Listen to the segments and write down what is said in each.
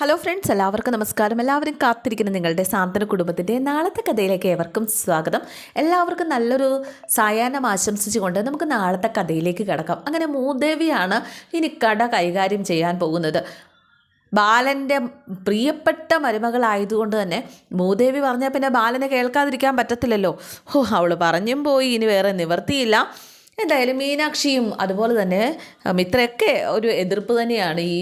Hello friends എല്ലാവർക്കും നമസ്കാരം. എല്ലാവരും കാത്തിരിക്കുന്ന നിങ്ങളുടെ സാന്ത്വന കുടുംബത്തിന്റെ നാളത്തെ കഥയിലേക്ക് ഏവർക്കും സ്വാഗതം. എല്ലാവർക്കും നല്ലൊരു സായാഹ്നം ആശംസിച്ചുകൊണ്ട് നമുക്ക് നാളത്തെ കഥയിലേക്ക് കിടക്കാം. അങ്ങനെ മൂദേവിയാണ് ഇനി കട കൈകാര്യം ചെയ്യാൻ പോകുന്നത്. ബാലന്റെ പ്രിയപ്പെട്ട മരുമകളായതുകൊണ്ട് തന്നെ മൂദേവി പറഞ്ഞാൽ പിന്നെ ബാലനെ കേൾക്കാതിരിക്കാൻ പറ്റത്തില്ലല്ലോ. ഓ അവൾ പറഞ്ഞും പോയി. ഇനി വേറെ നിവർത്തിയില്ല എന്തായാലും മീനാക്ഷിയും അതുപോലെ തന്നെ മിത്രയൊക്കെ ഒരു എതിർപ്പ് തന്നെയാണ് ഈ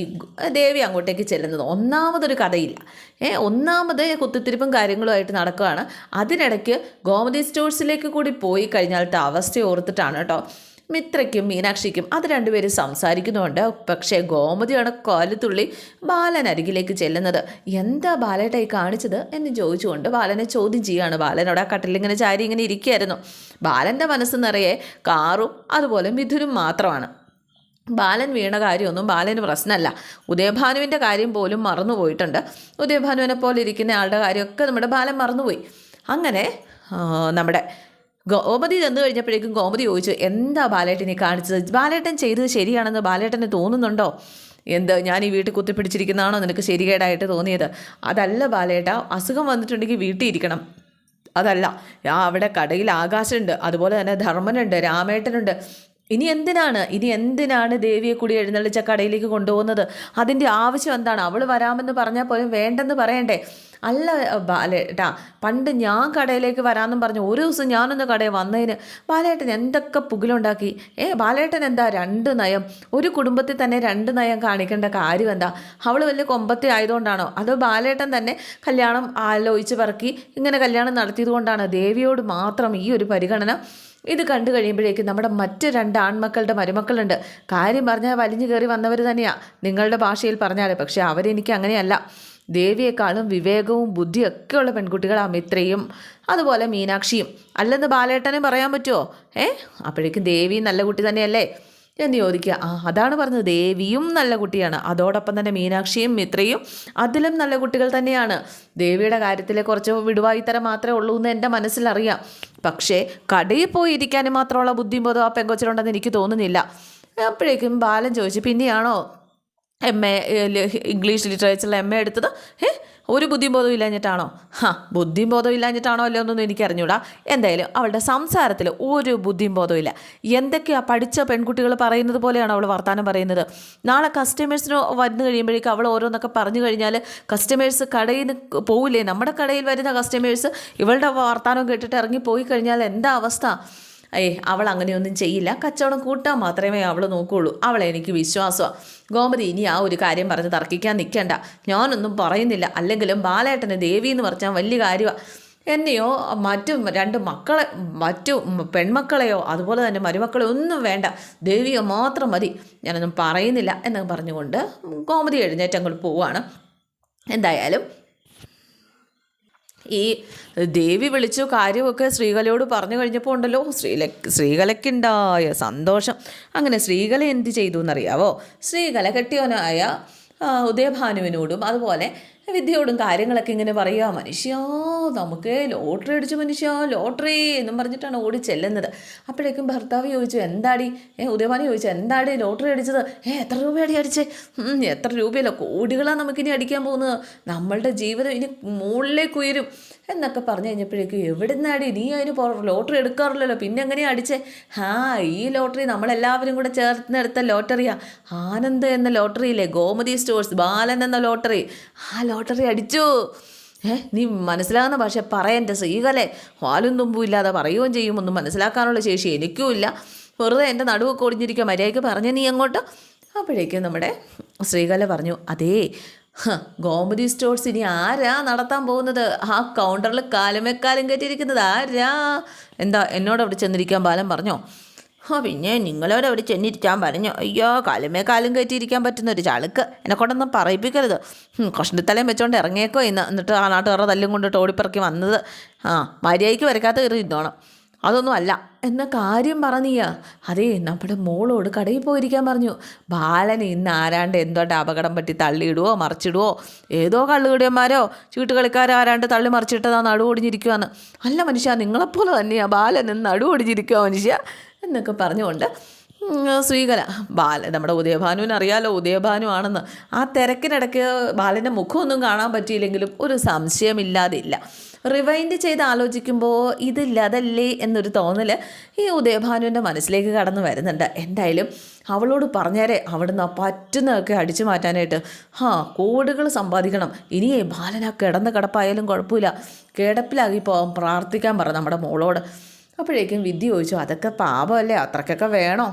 ദേവി അങ്ങോട്ടേക്ക് ചെല്ലുന്നത്. ഒന്നാമതൊരു കഥയില്ല. ഏ ഒന്നാമത് കുത്തിത്തിരിപ്പും കാര്യങ്ങളുമായിട്ട് നടക്കുകയാണ്. അതിനിടയ്ക്ക് ഗോമതി സ്റ്റോഴ്സിലേക്ക് കൂടി പോയി കഴിഞ്ഞാലത്തെ അവസ്ഥ ഓർത്തിട്ടാണ് കേട്ടോ. മിത്രയ്ക്കും മീനാക്ഷിക്കും അത് രണ്ടുപേരും സംസാരിക്കുന്നുണ്ട്. പക്ഷേ ഗോമതിയാണ് കോലത്തുള്ളി ബാലൻ അരികിലേക്ക് ചെല്ലുന്നത്. എന്താ ബാലേട്ടായി കാണിച്ചത്? എന്ന് ചോദിച്ചുകൊണ്ട് ബാലനെ ചോദ്യം ചെയ്യുകയാണ്. ബാലനോട് ആ കട്ടിലിങ്ങനെ ചാരി ഇങ്ങനെ ഇരിക്കുകയായിരുന്നു. ബാലന്റെ മനസ്സ് നിറയെ കാറും അതുപോലെ മിഥുനും മാത്രമാണ്. ബാലൻ വീണ കാര്യമൊന്നും ബാലന് പ്രശ്നമല്ല. ഉദയഭാനുവിന്റെ കാര്യം പോലും മറന്നുപോയിട്ടുണ്ട് ഉദയഭാനുവിനെ പോലെ ഇരിക്കുന്ന ആളുടെ കാര്യമൊക്കെ നമ്മുടെ ബാലൻ മറന്നുപോയി. അങ്ങനെ നമ്മുടെ ഗോമതി ചെന്ന് കഴിഞ്ഞപ്പോഴേക്കും ഗോമതി ചോദിച്ചു എന്താ ബാലേട്ടനെ കാണിച്ചത്? ബാലേട്ടൻ ചെയ്തത് ശരിയാണെന്ന് ബാലേട്ടന് തോന്നുന്നുണ്ടോ? എന്ത് ഞാൻ ഈ വീട്ടിൽ കുത്തിപ്പിടിച്ചിരിക്കുന്നതാണോ നിനക്ക് ശരികേടായിട്ട് തോന്നിയത്? അതല്ല ബാലേട്ട അസുഖം വന്നിട്ടുണ്ടെങ്കിൽ വീട്ടിൽ ഇരിക്കണം. അതല്ല അവിടെ കടയിൽ ആകാശമുണ്ട് അതുപോലെ തന്നെ ധർമ്മനുണ്ട് രാമേട്ടനുണ്ട്. ഇനി എന്തിനാണ്? ഇനി എന്തിനാണ് ദേവിയെ കൂടി എഴുന്നള്ളിച്ച കടയിലേക്ക് കൊണ്ടുപോകുന്നത്? അതിന്റെ ആവശ്യം എന്താണ്? അവൾ വരാമെന്ന് പറഞ്ഞാൽ പോലും വേണ്ടെന്ന് പറയണ്ടേ? അല്ല ബാലേട്ടാ പണ്ട് ഞാൻ കടയിലേക്ക് വരാമെന്നും പറഞ്ഞു ഒരു ദിവസം ഞാനൊന്ന് കടയിൽ വന്നതിന് ബാലേട്ടൻ എന്തൊക്കെ പുകിലുണ്ടാക്കി? ഏ ബാലേട്ടൻ എന്താ രണ്ട് നയം? ഒരു കുടുംബത്തിൽ തന്നെ രണ്ട് നയം കാണിക്കേണ്ട കാര്യം എന്താ? അവൾ വലിയ കൊമ്പത്തെ ആയതുകൊണ്ടാണോ? അതോ ബാലേട്ടൻ തന്നെ കല്യാണം ആലോചിച്ച് പറക്കി ഇങ്ങനെ കല്യാണം നടത്തിയത് കൊണ്ടാണ്? ദേവിയോട് മാത്രം ഈ ഒരു പരിഗണന ഇത് കണ്ടു കഴിയുമ്പോഴേക്കും നമ്മുടെ മറ്റ് രണ്ട് ആൺമക്കളുടെ മരുമക്കളുണ്ട്. കാര്യം പറഞ്ഞാൽ വലിഞ്ഞു കയറി വന്നവർ തന്നെയാണ് നിങ്ങളുടെ ഭാഷയിൽ പറഞ്ഞാൽ പക്ഷേ അവരെനിക്ക് അങ്ങനെയല്ല. ദേവിയെക്കാളും വിവേകവും ബുദ്ധിയൊക്കെ ഉള്ള പെൺകുട്ടികളാണ് മിത്രയും. അതുപോലെ മീനാക്ഷിയും. അല്ലെന്ന് ബാലേട്ടനെ പറയാൻ പറ്റുമോ ഏ? അപ്പോഴേക്കും ദേവി നല്ല കുട്ടി തന്നെയല്ലേ? എന്ന് ചോദിക്കുക ആ അതാണ് പറഞ്ഞത്. ദേവിയും നല്ല കുട്ടിയാണ്. അതോടൊപ്പം തന്നെ മീനാക്ഷിയും മിത്രയും അതിലും നല്ല കുട്ടികൾ തന്നെയാണ്. ദേവിയുടെ കാര്യത്തിൽ കുറച്ച് വിടുവായിത്തരം മാത്രമേ ഉള്ളൂ എന്ന് എന്റെ മനസ്സിലറിയാം. പക്ഷേ കടയിൽ പോയി ഇരിക്കാനും മാത്രമുള്ള ബുദ്ധിമുട്ടോ ആ പെങ്കൊച്ചിലുണ്ടെന്ന് എനിക്ക് തോന്നുന്നില്ല. അപ്പോഴേക്കും ബാലൻ ചോദിച്ചു പിന്നെയാണോ എം എ ഇംഗ്ലീഷ് ലിറ്ററേച്ചറിൽ എം എ എടുത്തത്? ഏ ഒരു ബുദ്ധിയും ബോധവും ഇല്ലാഞ്ഞിട്ടാണോ ഹാ ബുദ്ധിയും ബോധവും ഇല്ലാഞ്ഞിട്ടാണോ അല്ലോ എന്നൊന്നും എനിക്കറിഞ്ഞൂടാ. എന്തായാലും അവളുടെ സംസാരത്തിൽ ഒരു ബുദ്ധിയും ബോധവും ഇല്ല എന്തൊക്കെയാ പഠിച്ച പെൺകുട്ടികൾ പറയുന്നത് പോലെയാണ് അവൾ വർത്തമാനം പറയുന്നത്? നാളെ കസ്റ്റമേഴ്സിന് വന്നു കഴിയുമ്പോഴേക്കും അവൾ ഓരോന്നൊക്കെ പറഞ്ഞു കഴിഞ്ഞാൽ കസ്റ്റമേഴ്സ് കടയിൽ നിന്ന് പോവില്ലേ? നമ്മുടെ കടയിൽ വരുന്ന കസ്റ്റമേഴ്സ് ഇവളുടെ വർത്തമാനം കേട്ടിട്ട് ഇറങ്ങി പോയി കഴിഞ്ഞാൽ എന്താ അവസ്ഥ? ഏയ് അവൾ അങ്ങനെയൊന്നും ചെയ്യില്ല. കച്ചവടം കൂട്ടാൻ മാത്രമേ അവൾ നോക്കുകയുള്ളൂ അവളെ എനിക്ക് വിശ്വാസമാണ് ഗോമതി ഇനി ആ ഒരു കാര്യം പറഞ്ഞ് തർക്കിക്കാൻ നിൽക്കണ്ട. ഞാനൊന്നും പറയുന്നില്ല. അല്ലെങ്കിലും ബാലേട്ടന് ദേവി എന്ന് പറഞ്ഞാൽ വലിയ കാര്യമാണ് എന്നെയോ മറ്റു രണ്ട് മക്കളെ മറ്റു പെൺമക്കളെയോ അതുപോലെ തന്നെ മരുമക്കളെയോ ഒന്നും വേണ്ട. ദേവിയോ മാത്രം മതി. ഞാനൊന്നും പറയുന്നില്ല എന്ന് പറഞ്ഞുകൊണ്ട് ഗോമതി എഴുന്നേറ്റ് അങ്ങോട്ട് പോവുകയാണ് എന്തായാലും ഈ ദേവി വിളിച്ചു കാര്യമൊക്കെ ശ്രീകലയോട് പറഞ്ഞു കഴിഞ്ഞപ്പോൾ ഉണ്ടല്ലോ ശ്രീല ശ്രീകലയ്ക്കുണ്ടായ സന്തോഷം. അങ്ങനെ ശ്രീകല എന്ത് ചെയ്തു എന്നറിയാവോ ശ്രീകല കെട്ടിയവനായ ഉദയഭാനുവിനോടും അതുപോലെ വിദ്യയോടും കാര്യങ്ങളൊക്കെ ഇങ്ങനെ പറയുക മനുഷ്യ നമുക്ക് ലോട്ടറി അടിച്ചു മനുഷ്യ ലോട്ടറി എന്നും പറഞ്ഞിട്ടാണ് ഓടി ചെല്ലുന്നത്. അപ്പോഴേക്കും ഭർത്താവ് ചോദിച്ചു എന്താടി? ഏ ഉദയഭാനു ചോദിച്ചു എന്താടി ലോട്ടറി അടിച്ചത്? ഏ എത്ര രൂപയാടി അടിച്ചേ? എത്ര രൂപയല്ല? കോടികളാണ് നമുക്കിനി അടിക്കാൻ പോകുന്നത്. നമ്മളുടെ ജീവിതം ഇനി മുകളിലേക്ക് ഉയരും. എന്നൊക്കെ പറഞ്ഞു കഴിഞ്ഞപ്പോഴേക്കും എവിടെ നിന്നാടി നീ അതിന് ലോട്ടറി എടുക്കാറില്ലല്ലോ പിന്നെ എങ്ങനെയാ അടിച്ചേ? ആ ഈ ലോട്ടറി നമ്മളെല്ലാവരും കൂടെ ചേർന്നെടുത്ത ലോട്ടറിയാ. ആനന്ദ് എന്ന ലോട്ടറിയില്ലേ? ഗോമതി സ്റ്റോഴ്സ് ബാലൻ എന്ന ലോട്ടറി. ആ ലോട്ടറി അടിച്ചു. ഏ നീ മനസ്സിലാകുന്ന ഭാഷ പറയെന്റെ സ്ത്രീകളെ. വാലും തുമ്പും ഇല്ലാതെ പറയുകയും ചെയ്യും. ഒന്നും മനസ്സിലാക്കാനുള്ള ശേഷി എനിക്കും ഇല്ല. വെറുതെ എന്റെ നടുവൊക്കെ ഒടിഞ്ഞിരിക്കുക. മര്യാദയ്ക്ക് പറഞ്ഞ നീ അങ്ങോട്ട്. അപ്പോഴേക്കും നമ്മുടെ ശ്രീകല പറഞ്ഞു അതേ ഗോമതി സ്റ്റോഴ്സ് ഇനി ആരാ നടത്താൻ പോകുന്നത്? ആ കൗണ്ടറിൽ കാലുമേക്കാലും കയറ്റിയിരിക്കുന്നത് ആരാ? എന്താ എന്നോട് അവിടെ ചെന്നിരിക്കാൻ ബാലം പറഞ്ഞോ? ആ പിന്നെ നിങ്ങളോട് അവിടെ ചെന്നിരിക്കാൻ പറഞ്ഞു. അയ്യോ കാലുമേ കാലും കയറ്റിയിരിക്കാൻ പറ്റുന്ന ഒരു ചളുക്ക് എന്നെക്കൊണ്ടൊന്നും പറയിപ്പിക്കരുത്. കഷ്ണത്തലയും വെച്ചോണ്ട് ഇറങ്ങിയേക്കോ ഇന്ന്. എന്നിട്ട് ആ നാട്ടുകാരുടെ തല്ലും കൊണ്ടിട്ട് ഓടിപ്പിറക്കി വന്നത്. ആ മര്യാദയ്ക്ക് വരക്കാത്ത കയറി ഇരുന്നോണം അതൊന്നും അല്ല. എന്ന കാര്യം പറഞ്ഞീയ അതേ നമ്മുടെ മോളോട് കടയിൽ പോയിരിക്കാൻ പറഞ്ഞു. ബാലൻ ഇന്ന് ആരാണ്ട് എന്തോട്ട് അപകടം പറ്റി തള്ളിയിടുവോ മറിച്ചിടുവോ? ഏതോ കള്ളുകുടിയന്മാരോ ചീട്ടുകളിക്കാരോ ആരാണ്ട് തള്ളി മറിച്ചിട്ടതാ നടുവൊടിഞ്ഞിരിക്കുവാന്ന്. അല്ല മനുഷ്യ നിങ്ങളെപ്പോലെ തന്നെയാ ബാലൻ ഇന്ന് മനുഷ്യ. എന്നൊക്കെ പറഞ്ഞുകൊണ്ട് സ്വീകര ബാല നമ്മുടെ ഉദയഭാനുവിന് അറിയാലോ ഉദയഭാനു ആണെന്ന്. ആ തിരക്കിനിടയ്ക്ക് ബാലന്റെ മുഖമൊന്നും കാണാൻ പറ്റിയില്ലെങ്കിലും ഒരു സംശയമില്ലാതെ ഇല്ല റിവൈൻഡ് ചെയ്ത് ആലോചിക്കുമ്പോൾ ഇതില്ല അതല്ലേ എന്നൊരു തോന്നൽ ഈ ഉദയഭാനുവിന്റെ മനസ്സിലേക്ക് കടന്നു വരുന്നുണ്ട്. എന്തായാലും അവളോട് പറഞ്ഞേരെ അവിടുന്ന് പറ്റുന്നതൊക്കെ അടിച്ചു മാറ്റാനായിട്ട്. ഹാ കോടുകൾ സമ്പാദിക്കണം. ഇനിയേ ബാലനാ കിടന്ന കിടപ്പായാലും കുഴപ്പമില്ല. കിടപ്പിലാകി പോകാൻ പ്രാർത്ഥിക്കാൻ പറ നമ്മുടെ മോളോട്. അപ്പോഴേക്കും വിദ്യ ചോദിച്ചു അതൊക്കെ പാപമല്ലേ? അത്രക്കൊക്കെ വേണോ?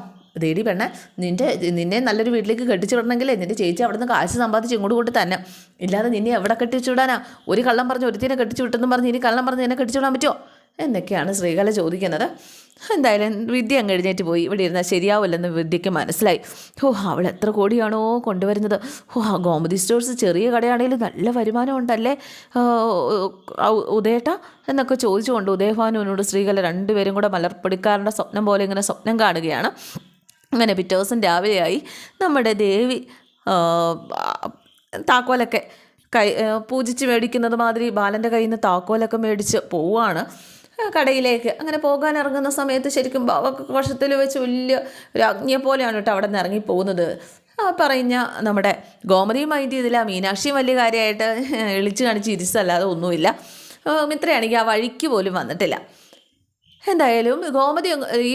ദേടി പെണ്ണെ നിന്റെ നിന്നെ നല്ലൊരു വീട്ടിലേക്ക് കെട്ടിച്ചു വിടണമെങ്കിലേ നിന്റെ ചേച്ചി അവിടുന്ന് കാശ് സമ്പാദിച്ച് ഇങ്ങോട്ട് കൊണ്ട് തന്നെ. ഇല്ലാതെ നിന്നെ എവിടെ കെട്ടിച്ചു വിടാനാ? ഒരു കള്ളം പറഞ്ഞ് ഒരുത്തിനെ കെട്ടിച്ചു വിട്ടെന്നും പറഞ്ഞ് ഇനി കള്ളം പറഞ്ഞ് നിന്നെ കെട്ടിച്ചു വിടാൻ പറ്റുമോ എന്നൊക്കെയാണ് ശ്രീകല ചോദിക്കുന്നത്. എന്തായാലും വിദ്യ അങ്ങ് എഴുന്നേറ്റ് പോയി. ഇവിടെ ഇരുന്നാൽ ശരിയാവില്ലെന്ന് വിദ്യയ്ക്ക് മനസ്സിലായി. ഓ അവൾ എത്ര കോടിയാണോ കൊണ്ടുവരുന്നത്? ഓ ആ ഗോമതി സ്റ്റോഴ്സ് ചെറിയ കടയാണെങ്കിലും നല്ല വരുമാനം ഉണ്ടല്ലേ? ഉദയേട്ട എന്നൊക്കെ ചോദിച്ചുകൊണ്ട് ഉദയഭാനുവിനോട് ശ്രീകല രണ്ടുപേരും കൂടെ മലർപ്പൊടിക്കാരന്റെ സ്വപ്നം പോലെ ഇങ്ങനെ സ്വപ്നം കാണുകയാണ്. അങ്ങനെ പിറ്റേ ദിവസം രാവിലെയായി. നമ്മുടെ ദേവി താക്കോലൊക്കെ കൈ പൂജിച്ച് മേടിക്കുന്നത് മാതിരി ബാലന്റെ കയ്യിൽ നിന്ന് താക്കോലൊക്കെ മേടിച്ച് പോവുകയാണ്. കടയിലേക്ക് അങ്ങനെ പോകാൻ ഇറങ്ങുന്ന സമയത്ത് ശരിക്കും വർഷത്തിൽ വെച്ച് വലിയ ഒരു അഗ്നിയെ പോലെയാണ് കേട്ടോ അവിടെ നിന്ന് ഇറങ്ങിപ്പോകുന്നത് ആ പറഞ്ഞ നമ്മുടെ ഗോമതി മൈൻഡ് ചെയ്തില്ല മീനാക്ഷിയും വലിയ കാര്യമായിട്ട് എളിച്ച് കാണിച്ച് ഇരിച്ചല്ലാതെ ഒന്നുമില്ല. ഇത്രയാണെങ്കിൽ ആ വഴിക്ക് പോലും വന്നിട്ടില്ല. എന്തായാലും ഗോമതി അങ്ങ് ഈ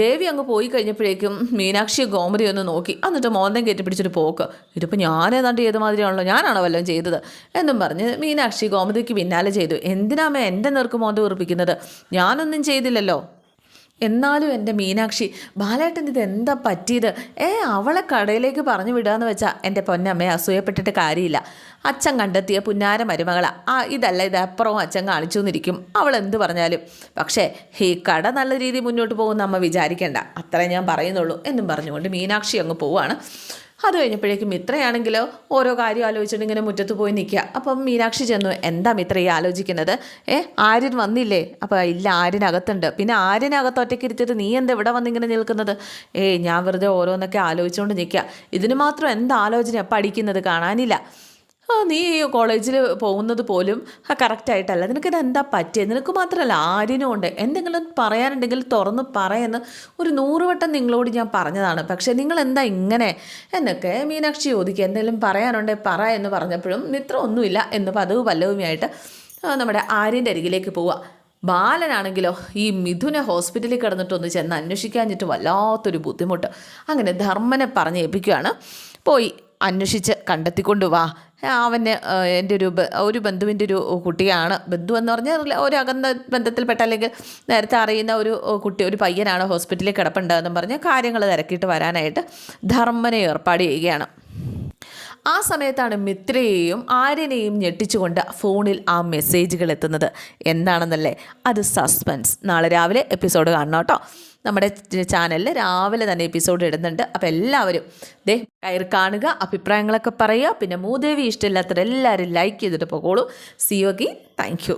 ദേവി അങ്ങ് പോയി കഴിഞ്ഞപ്പോഴേക്കും മീനാക്ഷി ഗോമതി ഒന്ന് നോക്കി. എന്നിട്ട് മോന്തം കയറ്റി പിടിച്ചൊരു പോക്ക്. ഇതിപ്പോൾ ഞാനേതാണ്ട് ഏതുമാതിരിയാണല്ലോ മാതിരിയാണല്ലോ? ഞാനാണോ വല്ലതും ചെയ്തത്? എന്നും പറഞ്ഞ് മീനാക്ഷി ഗോമതിക്ക് പിന്നാലെ ചെയ്തു. എന്തിനാമേ എന്റെ നേർക്ക് മോന്തം ഉറപ്പിക്കുന്നത് ഞാനൊന്നും ചെയ്തില്ലല്ലോ. എന്നാലും എന്റെ മീനാക്ഷി ബാലേട്ടൻ ഇത് എന്താ പറ്റിയത്? ഏ അവളെ കടയിലേക്ക് പറഞ്ഞു വിടാന്ന് വെച്ചാൽ എന്റെ പൊന്നമ്മയെ അസൂയപ്പെട്ടിട്ട് കാര്യമില്ല. അച്ഛൻ കണ്ടെത്തിയ പുന്നാര മരുമകളാ. ആ ഇതല്ല ഇത് അപ്പുറവും അച്ഛൻ കാണിച്ചു എന്നിരിക്കും അവൾ എന്ത് പറഞ്ഞാലും. പക്ഷേ ഈ കട നല്ല രീതിയിൽ മുന്നോട്ട് പോകുമെന്ന് അമ്മ വിചാരിക്കേണ്ട. അത്രേ ഞാൻ പറയുന്നുള്ളൂ എന്നും പറഞ്ഞുകൊണ്ട് മീനാക്ഷി അങ്ങ് പോവാണ്. അത് കഴിഞ്ഞപ്പോഴേക്കും മിത്രയാണെങ്കിലോ ഓരോ കാര്യം ആലോചിച്ചിട്ട് ഇങ്ങനെ മുറ്റത്ത് പോയി നിൽക്കുക. അപ്പം മീനാക്ഷി ചെന്നു എന്താ മിത്ര ഈ ആലോചിക്കുന്നത്? ഏ ആര്യൻ വന്നില്ലേ? അപ്പോൾ ഇല്ല ആര്യനകത്തുണ്ട്. പിന്നെ ആര്യനകത്ത് ഒറ്റയ്ക്ക് ഇരുത്തിയിട്ട് നീ എന്താ ഇവിടെ വന്നിങ്ങനെ നിൽക്കുന്നത്? ഏയ് ഞാൻ വെറുതെ ഓരോന്നൊക്കെ ആലോചിച്ചുകൊണ്ട് നിൽക്കുക. ഇതിന് മാത്രം എന്താ ആലോചന പഠിക്കുന്നത്? കാണാനില്ല. ആ നീ കോളേജിൽ പോകുന്നത് പോലും ആ കറക്റ്റായിട്ടല്ല നിനക്കിത് എന്താ പറ്റിയത് നിനക്ക് മാത്രമല്ല ആരിനും ഉണ്ട്. എന്തെങ്കിലും പറയാനുണ്ടെങ്കിൽ തുറന്ന് പറയുന്ന ഒരു നൂറുവട്ടം നിങ്ങളോട് ഞാൻ പറഞ്ഞതാണ്. പക്ഷേ നിങ്ങൾ എന്താ ഇങ്ങനെ എന്നൊക്കെ മീനാക്ഷി ചോദിക്കുക. എന്തെങ്കിലും പറയാനുണ്ടേ പറ എന്ന് പറഞ്ഞപ്പോഴും നിത്ര ഒന്നുമില്ല എന്ന് പതിവ് പല്ലവുമായിട്ട് നമ്മുടെ ആര്യന്റെ അരികിലേക്ക് പോവുക. ബാലനാണെങ്കിലോ ഈ മിഥുനെ ഹോസ്പിറ്റലിൽ കിടന്നിട്ടൊന്ന് ചെന്ന് അന്വേഷിക്കാഞ്ഞിട്ട് വല്ലാത്തൊരു ബുദ്ധിമുട്ട്. അങ്ങനെ ധർമ്മനെ പറഞ്ഞ് ഏൽപ്പിക്കുകയാണ് പോയി. അന്വേഷിച്ച് കണ്ടെത്തിക്കൊണ്ട് വാ. അവന് എന്റെ ഒരു ഒരു ബന്ധുവിന്റെ ഒരു കുട്ടിയാണ്. ബന്ധു എന്ന് പറഞ്ഞാൽ ഒരു അകന്ന ബന്ധത്തിൽപ്പെട്ട അല്ലെങ്കിൽ നേരത്തെ അറിയുന്ന ഒരു കുട്ടി ഒരു പയ്യനാണ് ഹോസ്പിറ്റലിൽ കിടപ്പുണ്ടെന്നും പറഞ്ഞ് കാര്യങ്ങൾ തിരക്കിയിട്ട് വരാനായിട്ട് ധർമ്മനെ ഏർപ്പാട് ചെയ്യുകയാണ്. ആ സമയത്താണ് മിത്രയെയും ആര്യനെയും ഞെട്ടിച്ചുകൊണ്ട് ഫോണിൽ ആ മെസ്സേജുകൾ എത്തുന്നത് എന്താണെന്നല്ലേ? അത് സസ്പെൻസ് നാളെ രാവിലെ എപ്പിസോഡ് കാണണം കേട്ടോ. നമ്മുടെ ചാനലിൽ രാവിലെ തന്നെ എപ്പിസോഡ് ഇടുന്നുണ്ട്. അപ്പോൾ എല്ലാവരും ദേ കയർ കാണുക അഭിപ്രായങ്ങളൊക്കെ പറയുക. പിന്നെ മൂദേവി ഇഷ്ടമില്ലാത്തവരെല്ലാവരും ലൈക്ക് ചെയ്തിട്ട് പോകോളൂ. സി യോഗി താങ്ക്